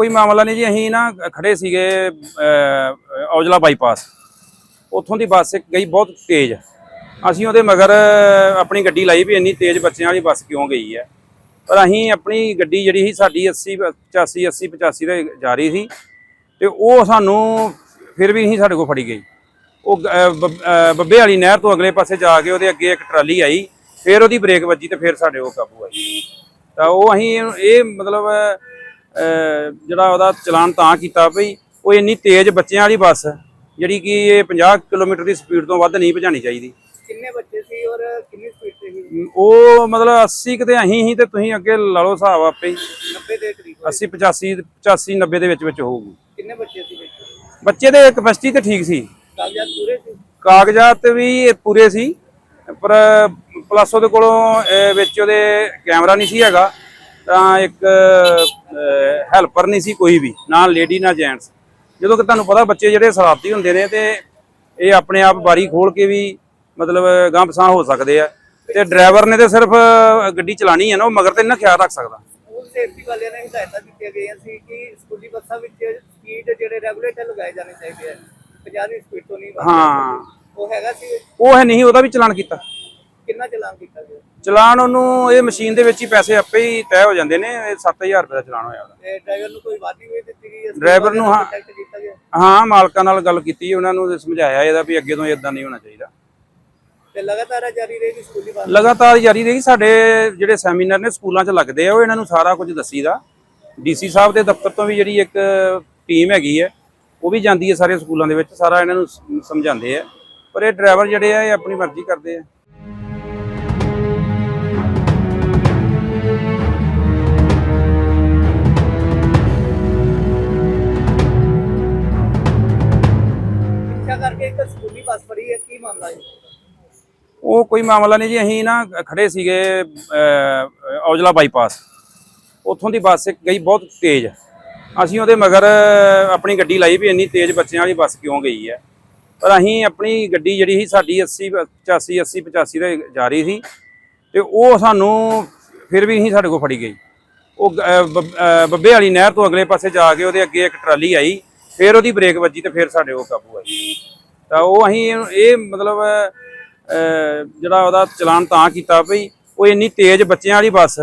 ਕੋਈ ਮਾਮਲਾ ਨਹੀਂ ਜੀ, ਅਸੀਂ ਨਾ ਖੜੇ ਸੀਗੇ ਔਜਲਾ ਬਾਈਪਾਸ। ਉੱਥੋਂ ਦੀ ਬੱਸ ਇੱਕ ਗਈ ਬਹੁਤ ਤੇਜ਼। ਅਸੀਂ ਉਹਦੇ ਮਗਰ ਆਪਣੀ ਗੱਡੀ ਲਾਈ ਵੀ ਇੰਨੀ ਤੇਜ਼ ਬੱਚਿਆਂ ਵਾਲੀ ਬੱਸ ਕਿਉਂ ਗਈ ਹੈ? ਪਰ ਅਸੀਂ ਆਪਣੀ ਗੱਡੀ ਜਿਹੜੀ ਸੀ, ਸਾਡੀ 80 85 80 85 ਦੇ ਜਾ ਰਹੀ ਸੀ ਤੇ ਉਹ ਸਾਨੂੰ ਫਿਰ ਵੀ ਨਹੀਂ ਸਾਡੇ ਕੋਲ ਫੜੀ ਗਈ। ਉਹ ਬੱਬੇ ਵਾਲੀ ਨਹਿਰ ਤੋਂ ਅਗਲੇ ਪਾਸੇ ਜਾ ਕੇ ਉਹਦੇ ਅੱਗੇ ਇੱਕ ਟਰਾਲੀ ਆਈ, ਫਿਰ ਉਹਦੀ ਬ੍ਰੇਕ ਵੱਜੀ ਤੇ ਫਿਰ ਸਾਡੇ ਉਹ ਕਾਬੂ ਆਈ। ਤਾਂ ਉਹ ਅਸੀਂ ਇਹ ਮਤਲਬ ਜਿਹੜਾ ਉਹਦਾ ਚਲਾਨ ਤਾਂ ਕੀਤਾ ਭਈ ਉਹ ਇੰਨੀ ਤੇਜ਼ ਬੱਚਿਆਂ ਵਾਲੀ ਬੱਸ ਜਿਹੜੀ ਕਿ ਇਹ 50 ਕਿਲੋਮੀਟਰ ਦੀ ਸਪੀਡ ਤੋਂ ਵੱਧ ਨਹੀਂ ਭਜਾਣੀ ਚਾਹੀਦੀ। ਕਿੰਨੇ ਬੱਚੇ ਸੀ ਔਰ ਕਿੰਨੀ ਸਪੀਡ ਤੇ ਸੀ? ਉਹ ਮਤਲਬ 80 ਕਿਤੇ ਅਸੀਂ ਹੀ ਤੇ ਤੁਸੀਂ ਅੱਗੇ ਲਾ ਲਓ ਹਿਸਾਬ ਆਪੇ ਹੀ। 90 ਦੇ ਕਰੀਬ 80 85 85 90 ਦੇ ਵਿੱਚ ਵਿੱਚ ਹੋਊਗੀ। ਕਿੰਨੇ ਬੱਚੇ ਸੀ ਬੱਚੇ ਦੇ ਕਪੈਸਿਟੀ ਤੇ ਠੀਕ ਸੀ। ਕਾਗਜ਼ਾਤ ਪੂਰੇ ਸੀ? ਕਾਗਜ਼ਾਤ ਵੀ ਇਹ ਪੂਰੇ ਸੀ ਪਰ ਪਲੱਸ ਉਹਦੇ ਕੋਲੋਂ ਅਹ, ਵਿੱਚ ਉਹਦੇ ਕੈਮਰਾ ਨਹੀਂ ਸੀ ਹੈਗਾ। ਤਾਂ ਇੱਕ ਹੈਲਪਰ ਨਹੀਂ ਸੀ ਕੋਈ ਵੀ ਨਾ ਲੇਡੀ ਨਾ ਜੈਂਟਸ ਜਦੋਂ ਕਿ ਤੁਹਾਨੂੰ ਪਤਾ ਬੱਚੇ ਜਿਹੜੇ ਸ਼ਰਾਰਤੀ ਹੁੰਦੇ ਨੇ ਤੇ ਇਹ ਆਪਣੇ ਆਪ ਬਾਰੀ ਖੋਲ ਕੇ ਵੀ ਮਤਲਬ ਪਸਾਹ ਹੋ ਸਕਦੇ ਆ। ਤੇ ਡਰਾਈਵਰ ਨੇ ਤੇ ਸਿਰਫ ਗੱਡੀ ਚਲਾਣੀ ਹੈ ਨਾ ਉਹ ਮਗਰ ਤੇ ਨਾ ਖਿਆਲ ਰੱਖ ਸਕਦਾ। ਸੇਫਟੀ ਵਾਲਿਆਂ ਨੇ ਹਦਾਇਤਾਂ ਦਿੱਤੀਆਂ ਗਈਆਂ ਸੀ ਕਿ ਸਕੂਲੀ ਬੱਸਾਂ ਵਿੱਚ ਸਪੀਡ ਜਿਹੜੇ ਰੈਗੂਲੇਟਰ ਲਗਾਏ ਜਾਣੇ ਚਾਹੀਦੇ ਆ। 50 ਦੀ ਸਪੀਡ ਤੋਂ ਨਹੀਂ ਹਾਂ। ਉਹ ਹੈਗਾ ਸੀ। ਉਹ ਹੈ ਨਹੀਂ ਉਹਦਾ ਵੀ ਚਲਾਨ ਕੀਤਾ। ਕਿੰਨਾ ਚਲਾਨ ਕੀਤਾ ਗਿਆ? ਚਲਾਨ ਉਹਨੂੰ ਇਹ ਮਸ਼ੀਨ ਦੇ ਵਿੱਚ ਹੀ ਪੈਸੇ ਆਪੇ ਹੀ ਤੈਅ ਹੋ ਜਾਂਦੇ ਨੇ ਇਹ 7000 ਰੁਪਏ ਦਾ ਚਲਾਨ ਹੋਇਆ ਉਹਦਾ। ਤੇ ਡਰਾਈਵਰ ਨੂੰ ਕੋਈ ਵਾਰਨਿੰਗ ਵੀ ਦਿੱਤੀ ਗਈ ਹੈ ਡਰਾਈਵਰ ਨੂੰ ਹਾਂ। ਕੰਟੈਕਟ ਕੀਤਾ ਗਿਆ? ਹਾਂ ਮਾਲਕਾਂ ਨਾਲ ਗੱਲ ਕੀਤੀ ਉਹਨਾਂ ਨੂੰ ਸਮਝਾਇਆ ਇਹਦਾ ਵੀ ਅੱਗੇ ਤੋਂ ਇਦਾਂ ਨਹੀਂ ਹੋਣਾ ਚਾਹੀਦਾ। ਤੇ ਲਗਾਤਾਰ ਜਾਰੀ ਰਹੇਗੀ ਸਕੂਲੀ ਬੱਸ ਲਗਾਤਾਰ ਜਾਰੀ ਰਹੀ ਸਾਡੇ ਜਿਹੜੇ ਸੈਮੀਨਾਰ ਨੇ ਸਕੂਲਾਂ 'ਚ ਲੱਗਦੇ ਆ ਉਹ ਇਹਨਾਂ ਨੂੰ ਸਾਰਾ ਕੁਝ ਦੱਸੀਦਾ। ਡੀਸੀ ਸਾਹਿਬ ਦੇ ਦਫ਼ਤਰ ਤੋਂ ਵੀ ਜਿਹੜੀ ਇੱਕ ਟੀਮ ਹੈਗੀ ਹੈ ਉਹ ਵੀ ਜਾਂਦੀ ਹੈ ਸਾਰੇ ਸਕੂਲਾਂ ਦੇ ਵਿੱਚ ਸਾਰਾ ਇਹਨਾਂ ਨੂੰ ਸ- ਸਮਝਾਉਂਦੇ ਆ। ਪਰ ਇਹ ਡਰਾਈਵਰ ਜਿਹੜੇ ਆ ਇਹ ਆਪਣੀ ਮਰਜ਼ੀ ਕਰਦੇ ਆ। ਕੋਈ ਮਾਮਲਾ ਨਹੀਂ ਜੀ, ਅਸੀਂ ਨਾ ਖੜੇ ਸੀਗੇ ਔਜਲਾ ਬਾਈਪਾਸ। ਉੱਥੋਂ ਦੀ ਬੱਸ ਇੱਕ ਗਈ ਬਹੁਤ ਤੇਜ਼। ਅਸੀਂ ਉਹਦੇ ਮਗਰ ਆਪਣੀ ਗੱਡੀ ਲਾਈ ਵੀ ਇੰਨੀ ਤੇਜ਼ ਬੱਚਿਆਂ ਵਾਲੀ ਬੱਸ ਕਿਉਂ ਗਈ ਹੈ। ਪਰ ਅਸੀਂ ਆਪਣੀ ਗੱਡੀ ਜਿਹੜੀ ਸੀ, ਸਾਡੀ 80 85 80 85 ਦੇ ਜਾ ਰਹੀ ਸੀ। ਤੇ ਉਹ ਸਾਨੂੰ ਫਿਰ ਵੀ ਨਹੀਂ ਸਾਡੇ ਕੋਲ ਫੜੀ ਗਈ। ਉਹ ਬੱਬੇ ਵਾਲੀ ਨਹਿਰ ਤੋਂ ਅਗਲੇ ਪਾਸੇ ਜਾ ਕੇ ਉਹਦੇ ਅੱਗੇ ਇੱਕ ਟਰਾਲੀ ਆਈ। ਫਿਰ ਉਹਦੀ ਬ੍ਰੇਕ ਵੱਜੀ ਤੇ ਫਿਰ ਸਾਡੇ ਉਹ ਕਾਬੂ ਆਈ ਤਾਂ ਉਹ ਅਸੀਂ ਇਹ ਮਤਲਬ ਜਿਹੜਾ ਉਹਦਾ ਚਲਾਨ ਤਾਂ ਕੀਤਾ ਭਈ ਉਹ ਇੰਨੀ ਤੇਜ਼ ਬੱਚਿਆਂ ਵਾਲੀ ਬੱਸ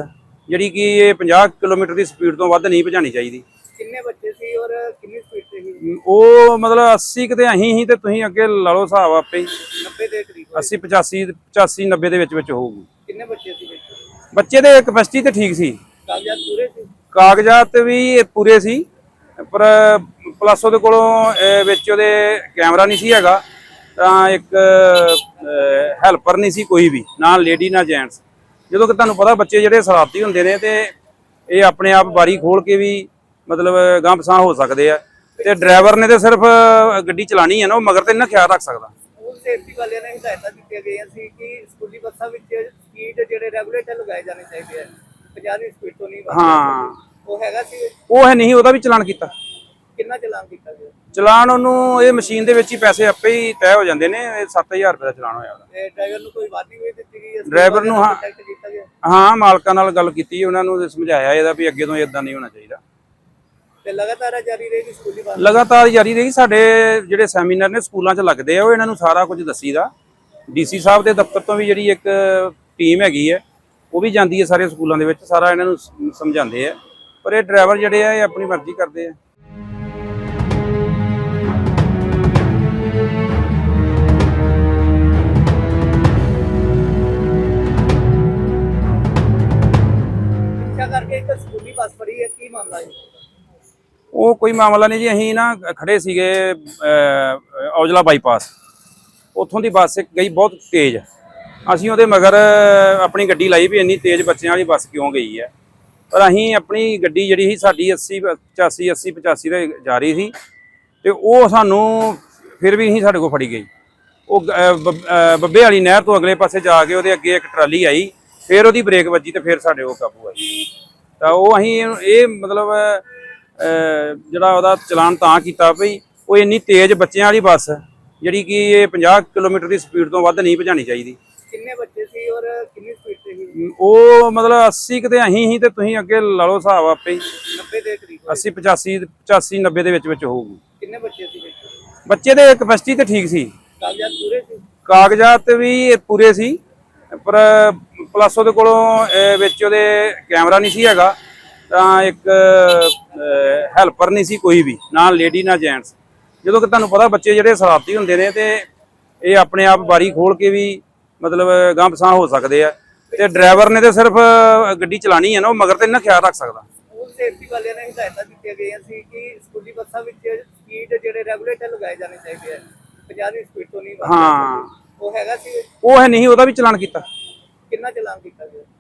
ਜਿਹੜੀ ਕਿ ਇਹ 50 ਕਿਲੋਮੀਟਰ ਦੀ ਸਪੀਡ ਤੋਂ ਵੱਧ ਨਹੀਂ ਭਜਾਣੀ ਚਾਹੀਦੀ। ਕਿੰਨੇ ਬੱਚੇ ਸੀ ਔਰ ਕਿੰਨੀ ਸਪੀਡ ਤੇ ਸੀ? ਉਹ ਮਤਲਬ 80 ਕਿਤੇ ਅਸੀਂ ਹੀ ਤੇ ਤੁਸੀਂ ਅੱਗੇ ਲਾ ਲਓ ਹਿਸਾਬ ਆਪੇ ਹੀ। 90 ਦੇ ਕਰੀਬ 80 85 85 90 ਦੇ ਵਿੱਚ ਵਿੱਚ ਹੋਊਗੀ। ਕਿੰਨੇ ਬੱਚੇ ਸੀ ਬੱਚੇ? ਦੇ ਕਪੈਸਿਟੀ ਤੇ ਠੀਕ ਸੀ। ਕਾਗਜ਼ਾਤ ਪੂਰੇ ਸੀ? ਕਾਗਜ਼ਾਤ ਵੀ ਪੂਰੇ ਸੀ ਪਰ ਪਲੱਸ ਉਹਦੇ ਕੋਲੋਂ ਅਹ, ਵਿੱਚ ਉਹਦੇ ਕੈਮਰਾ ਨਹੀਂ ਸੀ ਹੈਗਾ। ਤਾਂ ਇੱਕ ਹੈਲਪਰ ਨਹੀਂ ਸੀ ਕੋਈ ਵੀ ਨਾ ਲੇਡੀ ਨਾ ਜੈਂਟਸ ਜਦੋਂ ਕਿ ਤੁਹਾਨੂੰ ਪਤਾ ਬੱਚੇ ਜਿਹੜੇ ਸ਼ਰਾਰਤੀ ਹੁੰਦੇ ਨੇ ਤੇ ਇਹ ਆਪਣੇ ਆਪ ਬਾਰੀ ਖੋਲ ਕੇ ਵੀ ਮਤਲਬ ਪਸਾਹ ਹੋ ਸਕਦੇ ਆ। ਤੇ ਡਰਾਈਵਰ ਨੇ ਤੇ ਸਿਰਫ ਗੱਡੀ ਚਲਾਣੀ ਹੈ ਨਾ ਉਹ ਮਗਰ ਤੇ ਨਾ ਖਿਆਲ ਰੱਖ ਸਕਦਾ। ਸਕੂਲ ਸੇਫਟੀ ਵਾਲਿਆਂ ਨੇ ਹਦਾਇਤਾਂ ਦਿੱਤੀਆਂ ਗਈਆਂ ਸੀ ਕਿ ਸਕੂਲੀ ਬੱਸਾਂ ਵਿੱਚ ਸਪੀਡ ਜਿਹੜੇ ਰੈਗੂਲੇਟਰ ਲਗਾਏ ਜਾਣੇ ਚਾਹੀਦੇ ਆ। 50 ਦੀ ਸਪੀਡ ਤੋਂ ਨਹੀਂ ਵੱਧ। ਹਾਂ। ਉਹ ਹੈਗਾ ਸੀ। ਉਹ ਹੈ ਨਹੀਂ ਉਹਦਾ ਵੀ ਚਲਾਨ ਕੀਤਾ। ਕਿੰਨਾ ਚਲਾਨ ਕੀਤਾ ਗਿਆ? ਚਲਾਨ ਉਹਨੂੰ ਇਹ ਮਸ਼ੀਨ ਦੇ ਵਿੱਚ ਹੀ ਪੈਸੇ ਆਪੇ ਹੀ ਤੈਅ ਹੋ ਜਾਂਦੇ ਨੇ ਇਹ 7000 ਰੁਪਏ ਦਾ ਚਲਾਨ ਹੋਇਆ ਉਹਦਾ। ਤੇ ਡਰਾਈਵਰ ਨੂੰ ਕੋਈ ਵਾਰਨਿੰਗ ਵੀ ਦਿੱਤੀ ਗਈ ਹੈ? ਡਰਾਈਵਰ ਨੂੰ ਹਾਂ। ਕੰਟੈਕਟ ਕੀਤਾ ਗਿਆ? ਹਾਂ ਮਾਲਕਾਂ ਨਾਲ ਗੱਲ ਕੀਤੀ ਉਹਨਾਂ ਨੂੰ ਸਮਝਾਇਆ ਇਹਦਾ ਵੀ ਅੱਗੇ ਤੋਂ ਇਦਾਂ ਨਹੀਂ ਹੋਣਾ ਚਾਹੀਦਾ। ਤੇ ਲਗਾਤਾਰ ਜਾਰੀ ਰਹੇਗੀ ਸਕੂਲੀ ਬੱਸ ਲਗਾਤਾਰ ਜਾਰੀ ਰਹੀ ਸਾਡੇ ਜਿਹੜੇ ਸੈਮੀਨਾਰ ਨੇ ਸਕੂਲਾਂ 'ਚ ਲੱਗਦੇ ਆ ਉਹ ਇਹਨਾਂ ਨੂੰ ਸਾਰਾ ਕੁਝ ਦੱਸੀਦਾ। ਡੀਸੀ ਸਾਹਿਬ ਦੇ ਦਫ਼ਤਰ ਤੋਂ ਵੀ ਜਿਹੜੀ ਇੱਕ ਟੀਮ ਹੈਗੀ ਹੈ ਉਹ ਵੀ ਜਾਂਦੀ ਹੈ ਸਾਰੇ ਸਕੂਲਾਂ ਦੇ ਵਿੱਚ ਸਾਰਾ ਇਹਨਾਂ ਨੂੰ ਸਮਝਾਉਂਦੇ ਆ। ਪਰ ਇਹ ਡਰਾਈਵਰ ਜਿਹੜੇ ਆ ਇਹ ਆਪਣੀ ਮਰਜ਼ੀ ਕਰਦੇ ਆ। ਉਹ ਕੋਈ ਮਾਮਲਾ ਨਹੀਂ ਜੀ, ਅਸੀਂ ਨਾ ਖੜੇ ਸੀਗੇ ਔਜਲਾ ਬਾਈਪਾਸ। ਉੱਥੋਂ ਦੀ ਬੱਸ ਗਈ ਬਹੁਤ ਤੇਜ਼। ਅਸੀਂ ਉਹਦੇ ਮਗਰ ਆਪਣੀ ਗੱਡੀ ਲਾਈ ਵੀ ਇੰਨੀ ਤੇਜ਼ ਬੱਚਿਆਂ ਵਾਲੀ ਬੱਸ ਕਿਉਂ ਗਈ ਹੈ? ਪਰ ਅਸੀਂ ਆਪਣੀ ਗੱਡੀ ਜਿਹੜੀ ਸੀ, ਸਾਡੀ 80 85 80 85 ਦੇ ਜਾ ਰਹੀ ਸੀ ਤੇ ਉਹ ਸਾਨੂੰ ਫਿਰ ਵੀ ਅਸੀਂ ਸਾਡੇ ਕੋਲ ਫੜੀ ਗਈ। ਉਹ ਬੱਬੇ ਵਾਲੀ ਨਹਿਰ ਤੋਂ ਅਗਲੇ ਪਾਸੇ ਜਾ ਕੇ ਉਹਦੇ ਅੱਗੇ ਇੱਕ ਟਰਾਲੀ ਆਈ, ਫਿਰ ਉਹਦੀ ਬ੍ਰੇਕ ਵੱਜੀ ਤੇ ਫਿਰ ਸਾਡੇ ਉਹ ਕਾਬੂ ਆਈ। ਤਾਂ ਉਹ ਅਸੀਂ ਇਹ ਮਤਲਬ ਜਿਹੜਾ ਉਹਦਾ ਚਲਾਨ ਤਾਂ ਕੀਤਾ ਭਈ ਉਹ ਇੰਨੀ ਤੇਜ਼ ਬੱਚਿਆਂ ਵਾਲੀ ਬੱਸ ਜਿਹੜੀ ਕਿ ਇਹ 50 ਕਿਲੋਮੀਟਰ ਦੀ ਸਪੀਡ ਤੋਂ ਵੱਧ ਨਹੀਂ ਭਜਾਣੀ ਚਾਹੀਦੀ। ਕਿੰਨੇ ਬੱਚੇ ਸੀ ਔਰ ਕਿੰਨੀ ਸਪੀਡ ਤੇ ਹੀ ਉਹ ਮਤਲਬ 80 ਕਿਤੇ ਅਸੀਂ ਹੀ ਤੇ ਤੁਸੀਂ ਅੱਗੇ ਲਾ ਲਓ ਹਿਸਾਬ ਆਪੇ ਹੀ। 90 ਦੇ ਕਰੀਬ 80 85 85 90 ਦੇ ਵਿੱਚ ਵਿੱਚ ਹੋਊਗੀ। ਕਿੰਨੇ ਬੱਚੇ ਸੀ ਦੇ ਕਪੈਸਿਟੀ ਤੇ ਠੀਕ ਸੀ। ਕਾਗਜ਼ਾਤ ਪੂਰੇ ਸੀ? ਕਾਗਜ਼ਾਤ ਵੀ ਪੂਰੇ ਸੀ ਪਰ ਪਲੱਸ ਉਹਦੇ ਕੋਲੋਂ ਅਹ, ਵਿੱਚ ਉਹਦੇ ਕੈਮਰਾ ਨਹੀਂ ਸੀ ਹੈਗਾ। ਤਾਂ ਇੱਕ ਹੈਲਪਰ ਨਹੀਂ ਸੀ ਕੋਈ ਵੀ ਨਾ ਲੇਡੀ ਨਾ ਜੈਂਟਸ ਜਦੋਂ ਕਿ ਤੁਹਾਨੂੰ ਪਤਾ ਬੱਚੇ ਜਿਹੜੇ ਸ਼ਰਾਰਤੀ ਹੁੰਦੇ ਨੇ ਤੇ ਇਹ ਆਪਣੇ ਆਪ ਬਾਰੀ ਖੋਲ ਕੇ ਵੀ ਮਤਲਬ ਗਾਂਹ ਪਸਾਹ ਹੋ ਸਕਦੇ ਆ। ਤੇ ਡਰਾਈਵਰ ਨੇ ਤੇ ਸਿਰਫ ਗੱਡੀ ਚਲਾਣੀ ਹੈ ਨਾ ਉਹ ਮਗਰ ਤੇ ਇੰਨਾ ਖਿਆਲ ਰੱਖ ਸਕਦਾ। ਸਕੂਲ ਸੇਫਟੀ ਵਾਲਿਆਂ ਨੇ ਹਦਾਇਤਾਂ ਦਿੱਤੀਆਂ ਗਈਆਂ ਸੀ ਕਿ ਸਕੂਲੀ ਬੱਸਾਂ ਵਿੱਚ ਸਪੀਡ ਜਿਹੜੇ ਰੈਗੂਲੇਟਰ ਲਗਾਏ ਜਾਣੇ ਚਾਹੀਦੇ ਆ। 50 ਦੀ ਸਪੀਡ ਤੋਂ ਨਹੀਂ ਵੱਧ। ਹਾਂ। ਉਹ ਹੈਗਾ ਸੀ? ਉਹ ਹੈ ਨਹੀਂ ਉਹਦਾ ਵੀ ਚਲਾਨ ਕੀਤਾ। ਕਿੰਨਾ ਚਲਾਨ ਕੀਤਾ?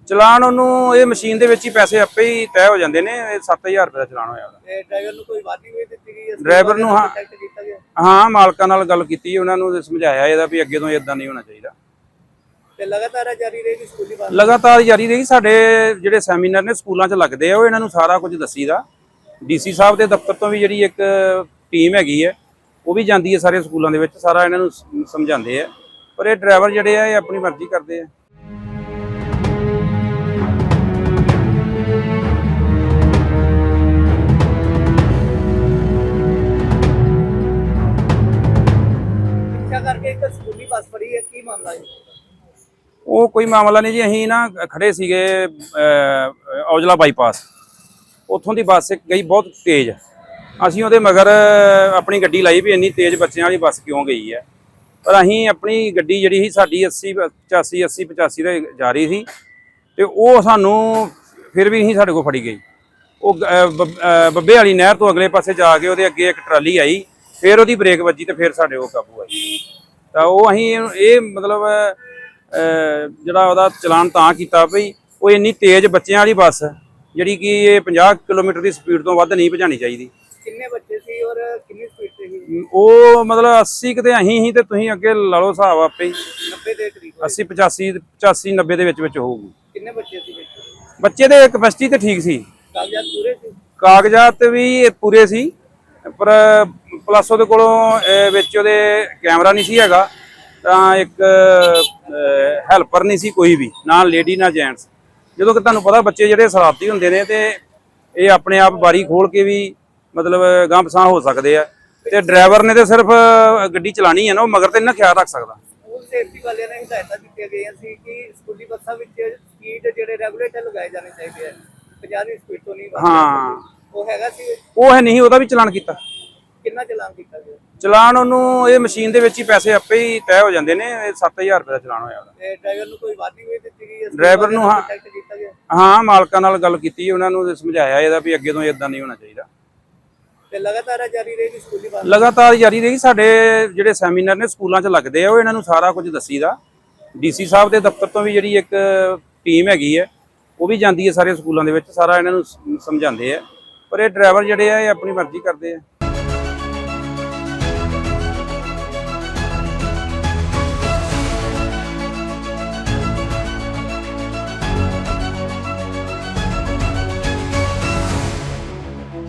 ਚਲਾਨ ਉਹਨੂੰ ਇਹ ਮਸ਼ੀਨ ਦੇ ਵਿੱਚ ਹੀ ਪੈਸੇ ਆਪੇ ਹੀ ਤੈਅ ਹੋ ਜਾਂਦੇ ਨੇ ਇਹ 7000 ਰੁਪਏ ਦਾ ਚਲਾਨ ਹੋਇਆ ਉਹਦਾ। ਤੇ ਡਰਾਈਵਰ ਨੂੰ ਕੋਈ ਵਾਦੀ ਵੀ ਦਿੱਤੀ ਗਈ ਇਸ ਡਰਾਈਵਰ ਨੂੰ ਹਾਂ। ਕੰਟੈਕਟ ਕੀਤਾ ਗਿਆ? ਹਾਂ ਮਾਲਕਾਂ ਨਾਲ ਗੱਲ ਕੀਤੀ ਉਹਨਾਂ ਨੂੰ ਸਮਝਾਇਆ ਇਹਦਾ ਵੀ ਅੱਗੇ ਤੋਂ ਇਦਾਂ ਨਹੀਂ ਹੋਣਾ ਚਾਹੀਦਾ। ਤੇ ਲਗਾਤਾਰ ਜਾਰੀ ਰਹੇਗੀ ਸਕੂਲੀ ਬੱਸ ਲਗਾਤਾਰ ਜਾਰੀ ਰਹੀ ਸਾਡੇ ਜਿਹੜੇ ਸੈਮੀਨਾਰ ਨੇ ਸਕੂਲਾਂ 'ਚ ਲੱਗਦੇ ਆ ਉਹ ਇਹਨਾਂ ਨੂੰ ਸਾਰਾ ਕੁਝ ਦੱਸੀਦਾ। ਡੀਸੀ ਸਾਹਿਬ ਦੇ ਦਫ਼ਤਰ ਤੋਂ ਵੀ ਜਿਹੜੀ ਇੱਕ ਟੀਮ ਹੈਗੀ ਹੈ ਉਹ ਵੀ ਜਾਂਦੀ ਹੈ ਸਾਰੇ ਸਕੂਲਾਂ ਦੇ ਵਿੱਚ ਸਾਰਾ ਇਹਨਾਂ ਨੂੰ ਸਮਝਾਉਂਦੇ ਆ। ਪਰ ਇਹ ਡਰਾਈਵਰ ਜਿਹੜੇ ਆ ਇਹ ਆਪਣੀ ਮਰਜ਼ੀ ਕਰਦੇ ਆ। ਕਰਕੇ ਇੱਕ ਸਕੂਲੀ ਬੱਸ ਫੜੀ ਹੈ, ਕੀ ਮਾਮਲਾ ਹੈ ਉਹ ਕੋਈ ਮਾਮਲਾ ਨਹੀਂ ਜੀ, ਅਸੀਂ ਨਾ ਖੜੇ ਸੀਗੇ ਔਜਲਾ ਬਾਈਪਾਸ। ਉੱਥੋਂ ਦੀ ਬੱਸ ਗਈ ਬਹੁਤ ਤੇਜ਼। ਅਸੀਂ ਉਹਦੇ ਮਗਰ ਆਪਣੀ ਗੱਡੀ ਲਾਈ ਵੀ ਇੰਨੀ ਤੇਜ਼ ਬੱਚਿਆਂ ਵਾਲੀ ਬੱਸ ਕਿਉਂ ਗਈ ਹੈ? ਪਰ ਅਸੀਂ ਆਪਣੀ ਗੱਡੀ ਜਿਹੜੀ ਸੀ, ਸਾਡੀ 80 85 80 85 ਦੇ ਜਾ ਰਹੀ ਸੀ ਤੇ ਉਹ ਸਾਨੂੰ ਫਿਰ ਵੀ ਅਸੀਂ ਸਾਡੇ ਕੋਲ ਫੜੀ ਗਈ। ਉਹ ਗ- ਬੱਬੇ ਵਾਲੀ ਨਹਿਰ ਤੋਂ ਅਗਲੇ ਪਾਸੇ ਜਾ ਕੇ ਉਹਦੇ ਅੱਗੇ ਇੱਕ ਟਰਾਲੀ ਆਈ। ਫਿਰ ਉਹਦੀ ਬ੍ਰੇਕ ਵੱਜੀ ਤੇ ਫਿਰ ਸਾਡੇ ਉਹ ਕਾਬੂ ਆਈ। ਤਾਂ ਉਹ ਅਸੀਂ ਇਹ ਮਤਲਬ ਅਹ, ਜਿਹੜਾ ਉਹਦਾ ਚਲਾਨ ਤਾਂ ਕੀਤਾ ਭਈ ਉਹ ਇੰਨੀ ਤੇਜ਼ ਬੱਚਿਆਂ ਵਾਲੀ ਬੱਸ ਜਿਹੜੀ ਕਿ ਇਹ 50 ਕਿਲੋਮੀਟਰ ਦੀ ਸਪੀਡ ਤੋਂ ਵੱਧ ਨਹੀਂ ਭਜਾਣੀ ਚਾਹੀਦੀ। ਕਿੰਨੇ ਬੱਚੇ ਸੀ ਔਰ ਕਿੰਨੀ ਸਪੀਡ ਤੇ ਸੀ? ਉਹ ਮਤਲਬ 80 ਕਿਤੇ ਅਸੀਂ ਹੀ ਤੇ ਤੁਸੀਂ ਅੱਗੇ ਲਾ ਲਓ ਹਿਸਾਬ ਆਪੇ ਹੀ। 90 ਦੇ ਕਰੀਬ 80 85 85 90 ਦੇ ਵਿੱਚ ਵਿੱਚ ਹੋਊਗੀ। ਕਿੰਨੇ ਬੱਚੇ ਸੀ? ਬੱਚੇ ਦੇ ਕਪੈਸਿਟੀ ਤੇ ਠੀਕ ਸੀ। ਕਾਗਜ਼ਾਤ ਪੂਰੇ ਸੀ? ਕਾਗਜ਼ਾਤ ਵੀ ਪੂਰੇ ਸੀ ਪਰ ਪਲੱਸ ਉਹਦੇ ਕੋਲੋਂ ਵਿੱਚ ਉਹਦੇ ਕੈਮਰਾ ਨਹੀਂ ਸੀ ਹੈਗਾ ਤਾਂ ਇੱਕ ਹੈਲਪਰ ਨਹੀਂ ਸੀ ਕੋਈ ਵੀ ਨਾ ਲੇਡੀ ਨਾ ਜੈਂਟਸ। ਜਦੋਂ ਕਿ ਤੁਹਾਨੂੰ ਪਤਾ ਬੱਚੇ ਜਿਹੜੇ ਸ਼ਰਾਰਤੀ ਹੁੰਦੇ ਨੇ ਤੇ ਇਹ ਆਪਣੇ ਆਪ ਬਾਰੀ ਖੋਲ ਕੇ ਵੀ ਮਤਲਬ ਪਸਾਹ ਹੋ ਸਕਦੇ ਆ। ਤੇ ਡਰਾਈਵਰ ਨੇ ਤੇ ਸਿਰਫ ਗੱਡੀ ਚਲਾਣੀ ਹੈ ਨਾ ਉਹ ਮਗਰ ਤੇ ਇੰਨਾ ਖਿਆਲ ਰੱਖ ਸਕਦਾ। ਸੇਫਟੀ ਵਾਲਿਆਂ ਨੇ ਹਦਾਇਤਾਂ ਦਿੱਤੀਆਂ ਗਈਆਂ ਸੀ ਕਿ ਸਕੂਲੀ ਬੱਸਾਂ ਵਿੱਚ ਸਪੀਡ ਜਿਹੜੇ ਰੈਗੂਲੇਟਰ ਲਗਾਏ ਜਾਣੇ ਚਾਹੀਦੇ ਆ। 50 ਦੀ ਸਪੀਡ ਤੋਂ ਨਹੀਂ ਹਾਂ। ਉਹ ਹੈਗਾ ਸੀ। ਉਹ ਹੈ ਨਹੀਂ ਉਹਦਾ ਵੀ ਚਲਾਨ ਕੀਤਾ। ਕਿੰਨਾ ਚਲਾਨ ਕੀਤਾ ਗਿਆ? ਚਲਾਨ ਉਹਨੂੰ ਇਹ ਮਸ਼ੀਨ ਦੇ ਵਿੱਚ ਹੀ ਪੈਸੇ ਆਪੇ ਹੀ ਤੈਅ ਹੋ ਜਾਂਦੇ ਨੇ ਇਹ 7000 ਰੁਪਏ ਦਾ ਚਲਾਨ ਹੋਇਆ ਉਹਦਾ। ਤੇ ਡਰਾਈਵਰ ਨੂੰ ਕੋਈ ਵਾਦੀ ਵੀ ਦਿੱਤੀ ਗਈ ਇਸ ਡਰਾਈਵਰ ਨੂੰ ਹਾਂ। ਕੰਟੈਕਟ ਕੀਤਾ ਗਿਆ? ਹਾਂ ਮਾਲਕਾਂ ਨਾਲ ਗੱਲ ਕੀਤੀ ਉਹਨਾਂ ਨੂੰ ਸਮਝਾਇਆ ਇਹਦਾ ਵੀ ਅੱਗੇ ਤੋਂ ਇਦਾਂ ਨਹੀਂ ਹੋਣਾ ਚਾਹੀਦਾ। ਤੇ ਲਗਾਤਾਰ ਜਾਰੀ ਰਹੇਗੀ ਸਕੂਲੀ ਬੱਸ ਲਗਾਤਾਰ ਜਾਰੀ ਰਹੀ ਸਾਡੇ ਜਿਹੜੇ ਸੈਮੀਨਾਰ ਨੇ ਸਕੂਲਾਂ 'ਚ ਲੱਗਦੇ ਆ ਉਹ ਇਹਨਾਂ ਨੂੰ ਸਾਰਾ ਕੁਝ ਦੱਸੀਦਾ। ਡੀਸੀ ਸਾਹਿਬ ਦੇ ਦਫ਼ਤਰ ਤੋਂ ਵੀ ਜਿਹੜੀ ਇੱਕ ਟੀਮ ਹੈਗੀ ਹੈ ਉਹ ਵੀ ਜਾਂਦੀ ਹੈ ਸਾਰੇ ਸਕੂਲਾਂ ਦੇ ਵਿੱਚ ਸਾਰਾ ਇਹਨਾਂ ਨੂੰ ਸ- ਸਮਝਾਉਂਦੇ ਆ। ਪਰ ਇਹ ਡਰਾਈਵਰ ਜਿਹੜੇ ਆ ਇਹ ਆਪਣੀ ਮਰਜ਼ੀ ਕਰਦੇ ਆ।